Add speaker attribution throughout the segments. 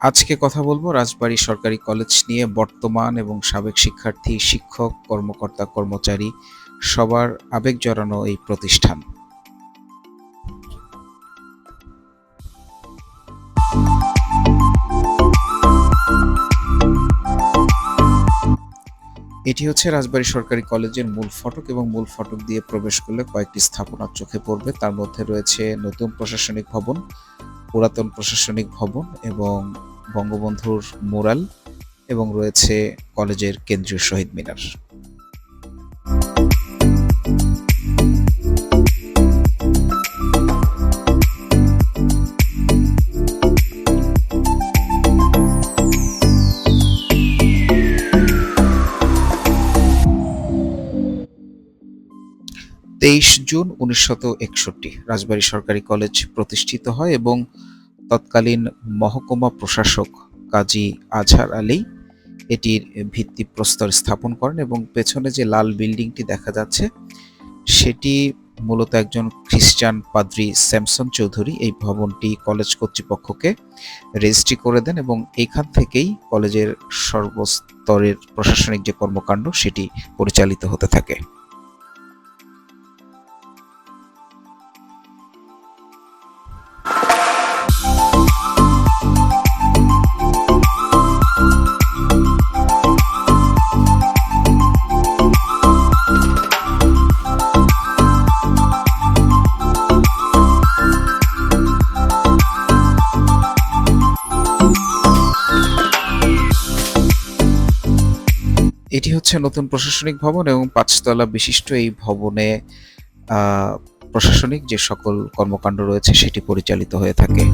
Speaker 1: আজকে কথা বলব রাজবাড়ী সরকারি কলেজ নিয়ে বর্তমান এবং সাবেক শিক্ষার্থী, শিক্ষক, কর্মকর্তা, কর্মচারী সবার আবেগ জড়ানো এই প্রতিষ্ঠান। এটি হচ্ছে রাজবাড়ী সরকারি কলেজের মূল ফটক এবং মূল ফটক দিয়ে প্রবেশ করলে কয়েকটি স্থাপনার চোখে পড়বে। তার মধ্যে রয়েছে নতুন প্রশাসনিক ভবন পুরাতন প্রশাসনিক ভবন এবং বঙ্গবন্ধুর মুরাল এবং রয়েছে কলেজের কেন্দ্রীয় শহীদ মিনার। তেইশ জুন উনিশশত একষট্টি রাজবাড়ী সরকারি কলেজ প্রতিষ্ঠিত হয় এবং তৎকালীন মহকুমা প্রশাসক কাজী আজহার আলী এটির ভিত্তিপ্রস্তর স্থাপন করেন এবং পেছনে যে লাল বিল্ডিংটি দেখা যাচ্ছে, সেটি মূলত একজন খ্রিস্টান পাদ্রি স্যামসন চৌধুরী এই ভবনটি কলেজ কর্তৃপক্ষকে রেজিস্ট্রি করে দেন এবং এখান থেকেই কলেজের সর্বস্তরের প্রশাসনিক যে কর্মকাণ্ড, সেটি পরিচালিত হতে থাকে। এটি হচ্ছে নতুন প্রশাসনিক ভবন এবং পাঁচতলা বিশিষ্ট এই ভবনে প্রশাসনিক যে সকল কর্মকাণ্ড রয়েছে সেটি পরিচালিত হয়ে থাকে।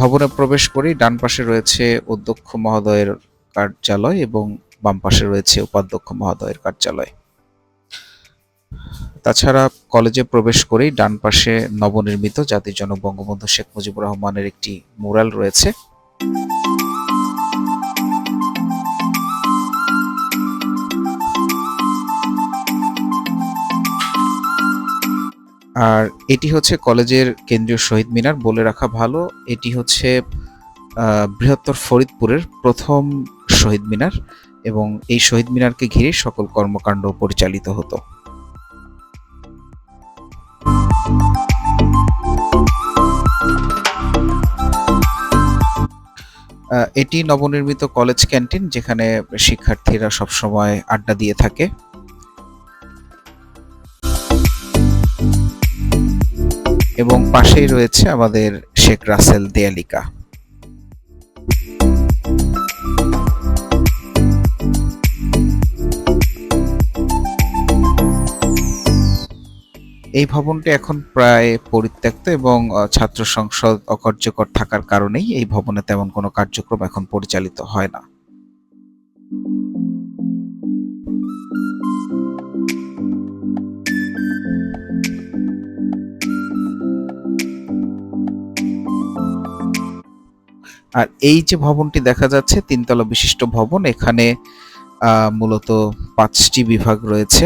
Speaker 1: ভবনে প্রবেশ করি, ডান পাশে রয়েছে অধ্যক্ষ মহোদয়ের কার্যালয় এবং বাম পাশে রয়েছে উপাধ্যক্ষ মহোদয়ের কার্যালয়। তাছাড়া কলেজে প্রবেশ করেই ডান পাশে নবনির্মিত জাতির জনক বঙ্গবন্ধু শেখ মুজিবুর রহমানের একটি মুরাল রয়েছে। আর এটি হচ্ছে কলেজের কেন্দ্রীয় শহীদ মিনার, বলে রাখা ভালো। এটি হচ্ছে বৃহত্তর ফরিদপুরের প্রথম শহীদ মিনার এবং এই শহীদ মিনারকে ঘিরে সকল কর্মকাণ্ড পরিচালিত হতো। এটি নবনির্মিত কলেজ ক্যান্টিন যেখানে শিক্ষার্থীরা সবসময় আড্ডা দিয়ে থাকে। এবং পাশেই রয়েছে আমাদের শেখ রাসেল দেয়ালিকা। এই ভবনটি এখন প্রায় পরিত্যক্ত এবং ছাত্র সংসদ অকার্যকর থাকার কারণেই এই ভবনে তেমন কোনো কার্যক্রম এখন পরিচালিত হয় না। আর এই যে ভবনটি দেখা যাচ্ছে, তিনতলা বিশিষ্ট ভবন, এখানে মূলত পাঁচটি বিভাগ রয়েছে।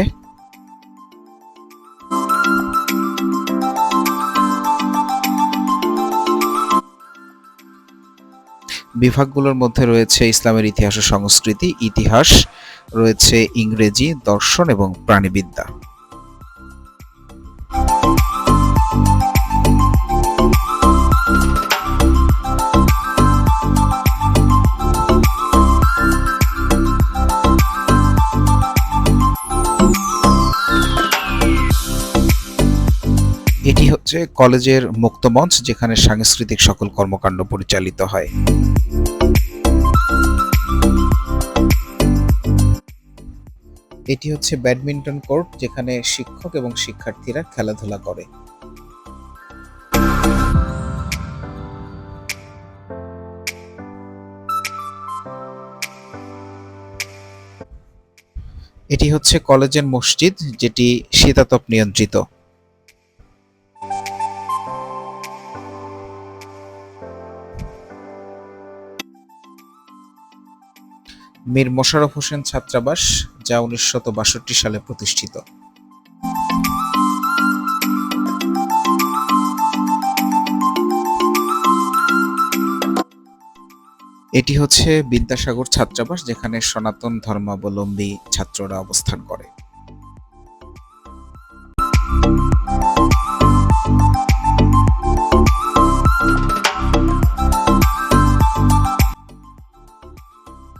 Speaker 1: বিভাগগুলোর মধ্যে রয়েছে ইসলামের ইতিহাস ও সংস্কৃতি ইতিহাস রয়েছে ইংরেজি দর্শন এবং প্রাণীবিদ্যা। হচ্ছে কলেজের মুক্ত মঞ্চ যেখানে সাংস্কৃতিক সকল কর্মকাণ্ড পরিচালিত হয়। এটি হচ্ছে ব্যাডমিন্টন কোর্ট, যেখানে শিক্ষক এবং শিক্ষার্থীরা খেলাধুলা করে। এটি হচ্ছে কলেজের মসজিদ, যেটি শীতাতপ নিয়ন্ত্রিত। মীর মোশারফ হোসেন ছাত্রাবাস, যা উনিশশো সালে প্রতিষ্ঠিত। এটি হচ্ছে বিদ্যাসাগর ছাত্রাবাস, যেখানে সনাতন ধর্মাবলম্বী ছাত্ররা অবস্থান করে।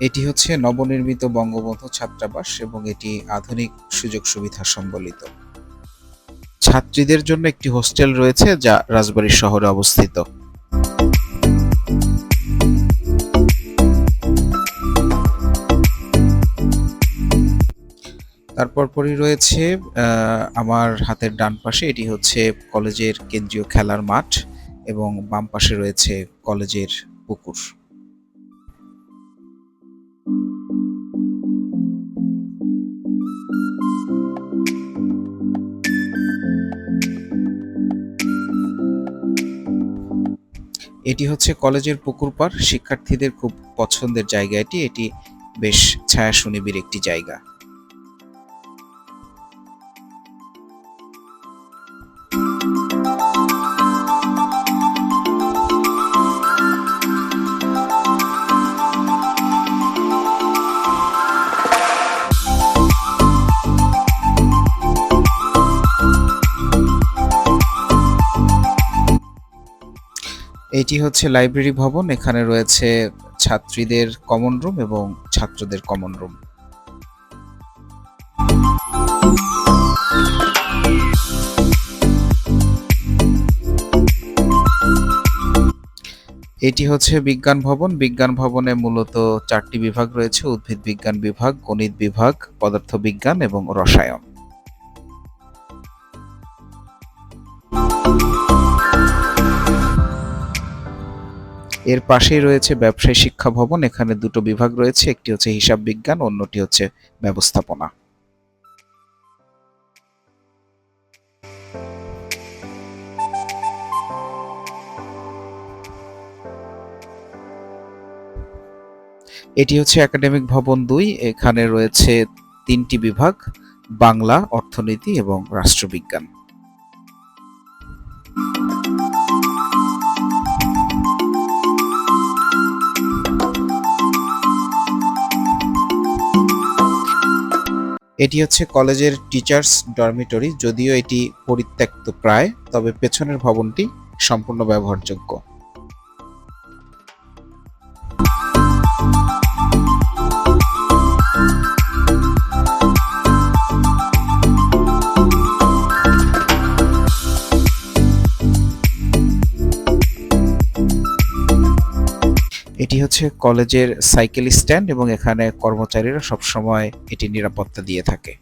Speaker 1: এটি হচ্ছে নবনির্মিত বঙ্গবন্ধু ছাত্রাবাস এবং এটি আধুনিক সুযোগ সুবিধা সম্বলিত। ছাত্রীদের জন্য একটি হোস্টেল রয়েছে যা রাজবাড়ী শহরে অবস্থিত। তারপর পরই রয়েছে আমার হাতের ডান পাশে এটি হচ্ছে কলেজের কেন্দ্রীয় খেলার মাঠ এবং বাম পাশে রয়েছে কলেজের পুকুর। এটি হচ্ছে কলেজের পুকুর পাড়। শিক্ষার্থীদের খুব পছন্দের জায়গা এটি। এটি বেশ ছায়া সুনিবিড় একটি জায়গা। এটি হচ্ছে লাইব্রেরি ভবন। এখানে রয়েছে ছাত্রীদের কমন রুম এবং ছাত্রদের কমন রুম এটি হচ্ছে বিজ্ঞান ভবন। বিজ্ঞান ভবনে মূলত চারটি বিভাগ রয়েছে, উদ্ভিদ বিজ্ঞান বিভাগ, গণিত বিভাগ পদার্থ বিজ্ঞান এবং রসায়ন। এর পাশেই রয়েছে ব্যবসায় শিক্ষা ভবন, এখানে দুটো বিভাগ রয়েছে, একটি হচ্ছে হিসাব বিজ্ঞান, অন্যটি হচ্ছে ব্যবস্থাপনা। এটি হচ্ছে একাডেমিক ভবন দুই, এখানে রয়েছে তিনটি বিভাগ, বাংলা, অর্থনীতি এবং রাষ্ট্রবিজ্ঞান। এটি হচ্ছে কলেজের টিচার্স ডরমিটরি যদিও এটি পরিত্যক্ত প্রায় তবে পেছনের ভবনটি সম্পূর্ণ ব্যবহারযোগ্য। এটি হচ্ছে কলেজের সাইকেল স্ট্যান্ড এবং এখানে কর্মচারীরা সবসময় এটি নিরাপত্তা দিয়ে থাকে।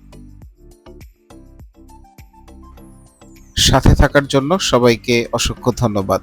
Speaker 1: সাথে থাকার জন্য সবাইকে অসংখ্য ধন্যবাদ।